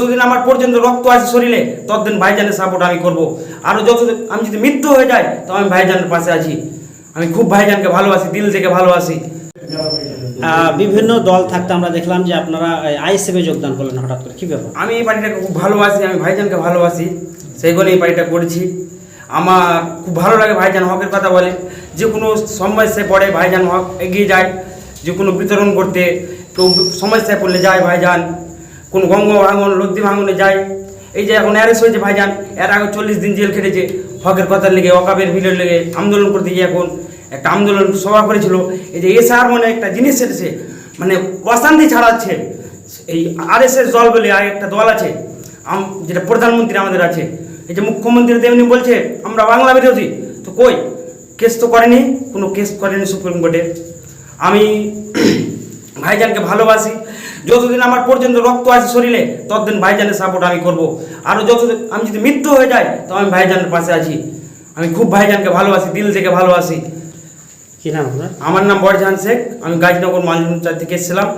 যতদিন আমার পর্যন্ত রক্ত আছে শরীরে ততদিন ভাইজানের সাপোর্ট আমি করব। আর যতদিন আমি যদি মৃত্যু হয়ে যাই তো আমি ভাইজানের পাশে আছি। আমি খুব ভাইজানকে ভালোবাসি দিল থেকে ভালোবাসি। বিভিন্ন দল থাকতে আমরা দেখলাম যে আপনারা আইএসএফে যোগদান করলেন হঠাৎ করে। কি ব্যাপার? আমি এই পার্টিটাকে খুব ভালোবাসি আমি ভাইজানকে ভালোবাসি। সেই জন্য এই পার্টিটা করেছি। আমার খুব ভালো লাগে ভাইজান হকের কথা বলে। যে কোনো সমস্যায় পড়ে ভাইজান হক এগিয়ে যায়। যে কোনো বিতরণ করতে কেউ সমস্যায় পড়লে যায় ভাইজান। কোন গঙ্গ ভাঙন, লদ্দি ভাঙনে যায়। এই যে এখন অ্যারেস্ট হয়েছে ভাইজান, এর আগে চল্লিশ দিন জেল খেটেছে হকের কথার লেগে অকাবের ভিড়ের লেগে, আন্দোলন করতে গিয়ে এখন একটা আন্দোলন সভা করেছিল। এই যে এসআর মানে একটা জিনিস এসেছে মানে অশান্তি ছাড়াচ্ছে। এই আর এস এস দল বলে আর একটা দল আছে যেটা প্রধানমন্ত্রী আমাদের আছে। এই যে মুখ্যমন্ত্রী তেমনি বলছে, আমরা বাংলা বিরোধী। তো কই? কেস তো করেনি, কোনো কেস করেনি সুপ্রিম কোর্টে। আমি ভাইজানকে ভালোবাসি যতদিন আমার পর্যন্ত রক্ত আছে শরীরে ততদিন ভাইজানের সাপোর্ট আমি করব। আরও যতদিন আমি যদি মৃত্যু হয়ে যাই তো আমি ভাইজানের পাশে আছি। আমি খুব ভাইজানকে ভালোবাসি দিল থেকে ভালোবাসি। কি নাম আমার নাম বরজাহান শেখ আমি গাজনগর মালজুমচার থেকে এসেছিলাম।